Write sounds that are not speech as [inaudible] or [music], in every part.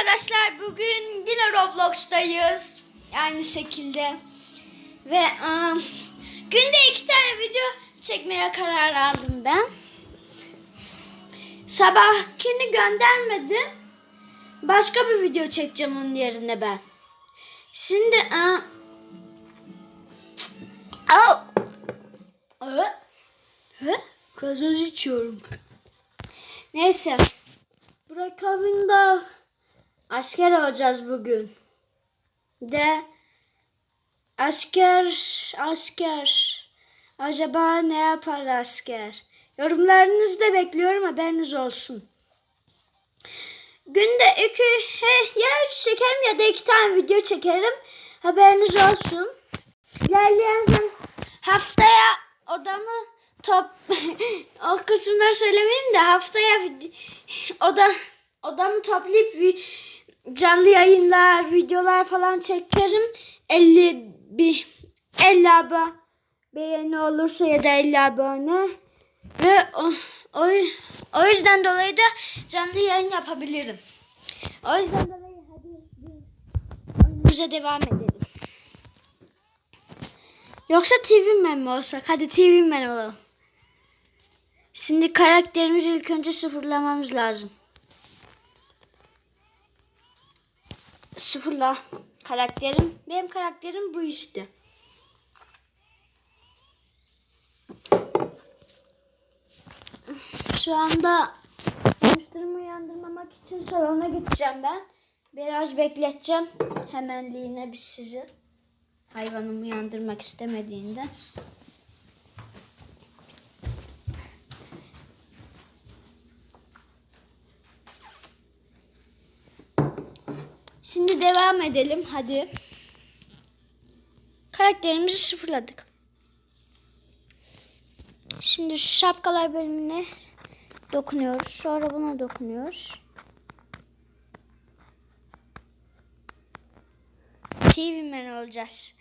arkadaşlar bugün yine Roblox'tayız. Aynı şekilde. Ve ım, günde iki tane video çekmeye karar aldım ben. Sabahkini göndermedim. Başka bir video çekeceğim onun yerine ben. Şimdi Au! Hı? Hı? Gazoz içiyorum. Neyse. Burak abinde asker olacağız bugün. De asker asker acaba ne yapar asker? Yorumlarınızı da bekliyorum haberiniz olsun. Günde iki he, ya üç çekerim ya da iki tane video çekerim. Haberiniz olsun. İlerleyen zaman haftaya odamı top [laughs] o kısımları söylemeyeyim de haftaya oda odamı toplayıp canlı yayınlar, videolar falan çekerim. 50 bir 50 abone beğeni olursa ya da 50 abone ve o, o, o yüzden dolayı da canlı yayın yapabilirim. O yüzden dolayı hadi biz devam edelim. Yoksa TV Man mi olsak? Hadi TV Man olalım. Şimdi karakterimizi ilk önce sıfırlamamız lazım. Sıfırla karakterim. Benim karakterim bu işte. Şu anda hamsterımı uyandırmamak için salona gideceğim ben. Biraz bekleteceğim hemenliğine biz sizi. Hayvanımı uyandırmak istemediğinde. Şimdi devam edelim hadi. Karakterimizi sıfırladık. Şimdi şu şapkalar bölümüne dokunuyoruz. Sonra buna dokunuyoruz. TV Man olacağız.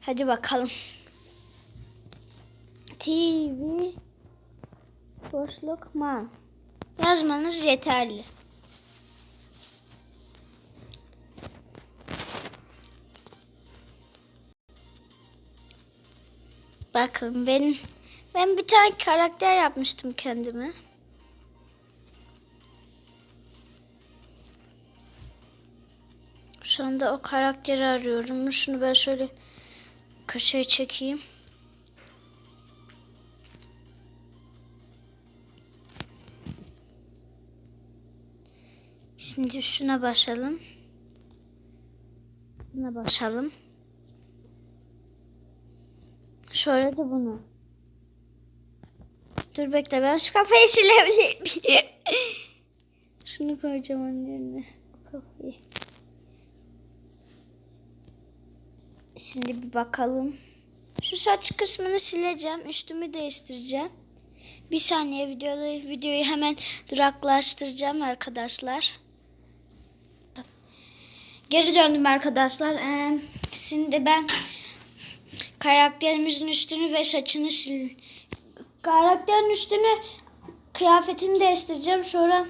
Hadi bakalım. TV boşluk man. Yazmanız yeterli. Bakın benim ben bir tane karakter yapmıştım kendime. Şu anda o karakteri arıyorum. Şunu ben şöyle köşeye çekeyim. Şimdi şuna basalım. Buna basalım. Şöyle de bunu. Dur bekle ben şu kafayı silebilir miyim? [laughs] Şunu koyacağım onun yerine. Bu kafayı. Şimdi bir bakalım. Şu saç kısmını sileceğim. Üstümü değiştireceğim. Bir saniye videoyu, videoyu hemen duraklaştıracağım arkadaşlar. Geri döndüm arkadaşlar. Ee, şimdi ben karakterimizin üstünü ve saçını sil. Karakterin üstünü kıyafetini değiştireceğim. Sonra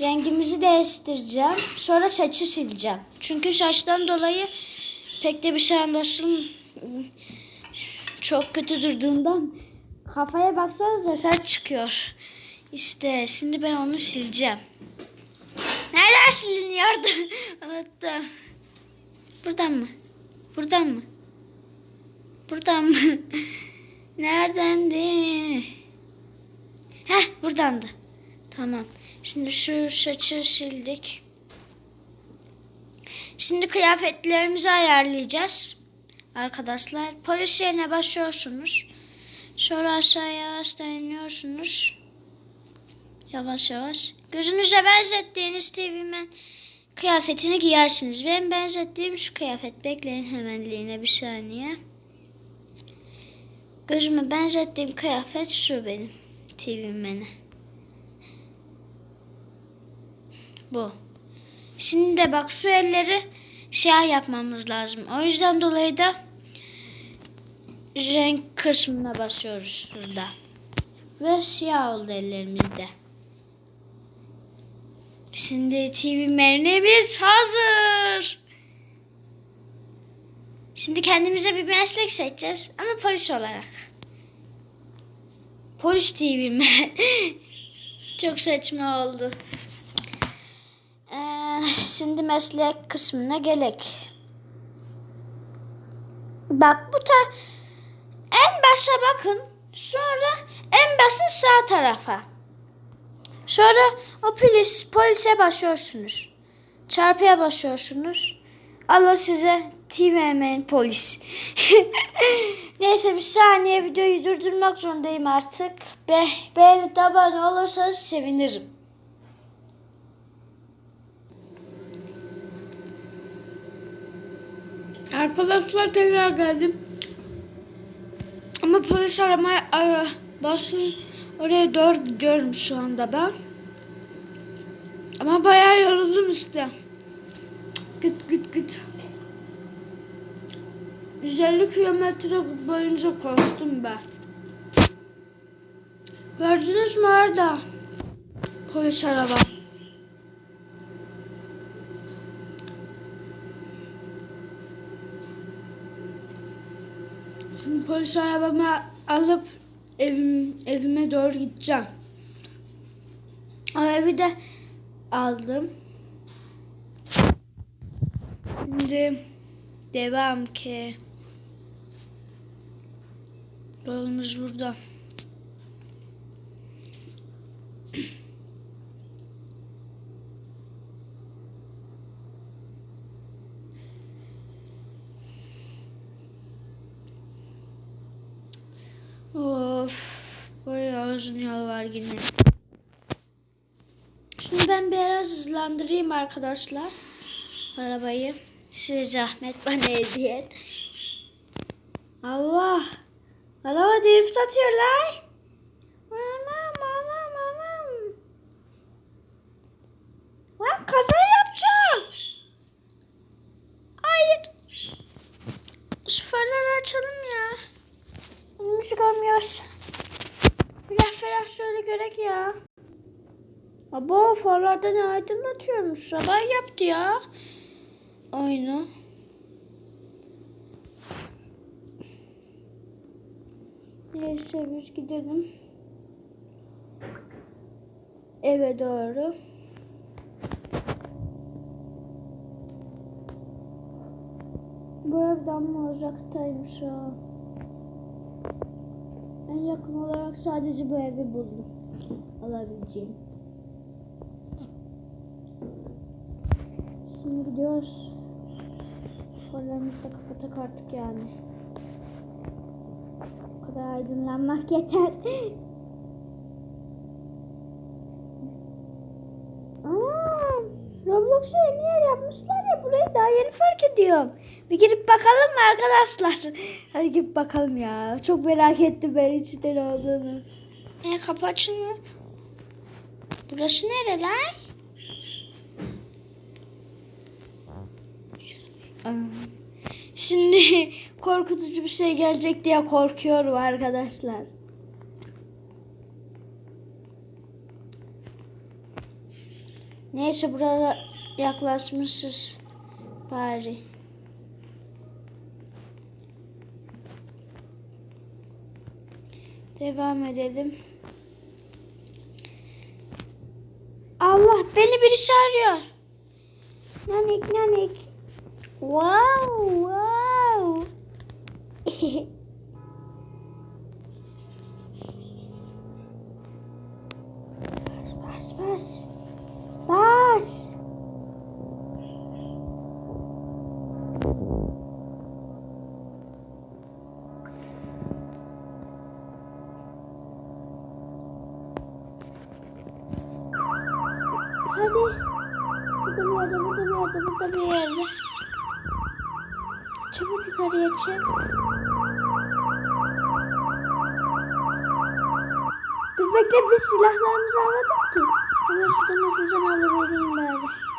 rengimizi değiştireceğim. Sonra saçı sileceğim. Çünkü saçtan dolayı pek de bir şey anlaşılm çok kötü durduğundan kafaya baksanıza saç çıkıyor. İşte şimdi ben onu sileceğim. Nereden siliniyordu? [laughs] Unuttum. Buradan mı? Buradan mı? Buradan mı? [laughs] Neredendi? Heh buradandı. Tamam. Şimdi şu saçı sildik. Şimdi kıyafetlerimizi ayarlayacağız. Arkadaşlar polis yerine basıyorsunuz. Sonra aşağıya yavaştan iniyorsunuz. Yavaş yavaş. Gözünüze benzettiğiniz TV'men kıyafetini giyersiniz. Ben benzettiğim şu kıyafet. Bekleyin hemenliğine bir saniye. Gözüme benzettiğim kıyafet şu benim. TV'mene. Bu. Şimdi de bak şu elleri siyah yapmamız lazım. O yüzden dolayı da renk kısmına basıyoruz şurada. Ve siyah oldu ellerimizde. Şimdi TV menümüz hazır. Şimdi kendimize bir meslek seçeceğiz ama polis olarak. Polis TV mi? [laughs] Çok saçma oldu. Ee, şimdi meslek kısmına gelek. Bak bu tar en başa bakın. Sonra en basın sağ tarafa. Sonra o polis, polise basıyorsunuz. Çarpıya basıyorsunuz. Allah size TVM'nin polis. [laughs] Neyse bir saniye videoyu durdurmak zorundayım artık. Be beğenip de abone olursanız sevinirim. Arkadaşlar tekrar geldim. Ama polis aramaya ara, basın oraya doğru gidiyorum şu anda ben. Ama bayağı yoruldum işte. Git git git. 150 kilometre boyunca koştum ben. Gördünüz mü orada? Polis araba. Şimdi polis arabamı alıp evim, evime doğru gideceğim. O evi de aldım. Şimdi devam ki. Yolumuz burada. Of, bayağı uzun yol var yine. Şimdi ben biraz hızlandırayım arkadaşlar. Arabayı. Size zahmet bana hediye et. Allah. Araba drift atıyor lan. Anam anam anam. Lan kaza yapacağım. Hayır. Şu açalım ya. Bunu çıkamıyoruz. Biraz ferah şöyle görek ya. Aba farlarda ne aydınlatıyormuş. Sabah yaptı ya. Oyunu. Neyse gidelim. Eve doğru. Bu evden mi uzaktaymış o? En yakın olarak sadece bu evi buldum. Alabileceğim. Şimdi gidiyoruz. Farlarımızı da kapatak artık yani. Kadar aydınlanmak yeter. Aa, Roblox'u yeni yer yapmışlar ya burayı daha yeni fark ediyorum. Bir girip bakalım mı arkadaşlar? Hadi gidip bakalım ya. Çok merak ettim ben içinde ne olduğunu. E kapı açılmıyor. Burası nere lan? Aa, Şimdi [laughs] korkutucu bir şey gelecek diye korkuyorum arkadaşlar. Neyse burada yaklaşmışız bari. Devam edelim. Allah beni birisi arıyor. Nanik nanik. Whoa! Whoa! pass, pass, pass. Pass. Yukarıya çık. Dur bekle biz silahlarımızı almadık ki. Hemen şuradan hızlıca alabileyim bari.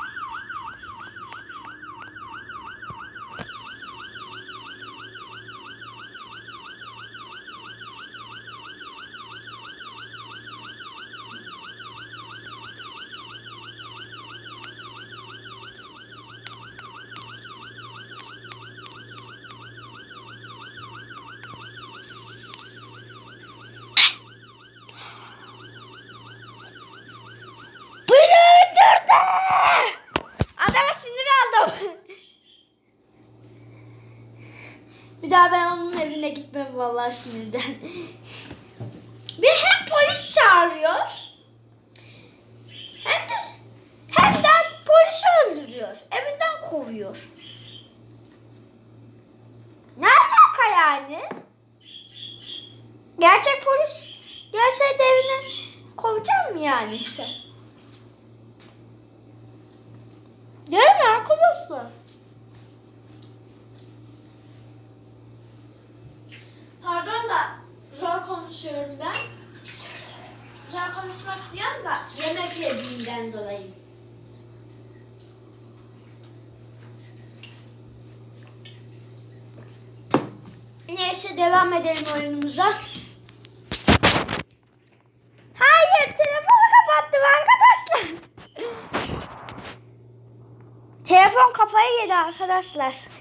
Evine gitmem vallahi sinirden. [laughs] Bir hem polis çağırıyor. Hem de hem de polisi öldürüyor. Evinden kovuyor. Ne alaka yani? Gerçek polis gelseydi evine kovacak mı yani sen? Değil mi arkadaşlar? Pardon da zor konuşuyorum ben. Zor konuşmak diyorum da yemek yediğimden dolayı. Neyse devam edelim oyunumuza. Hayır telefonu kapattım arkadaşlar. Telefon kafayı yedi arkadaşlar.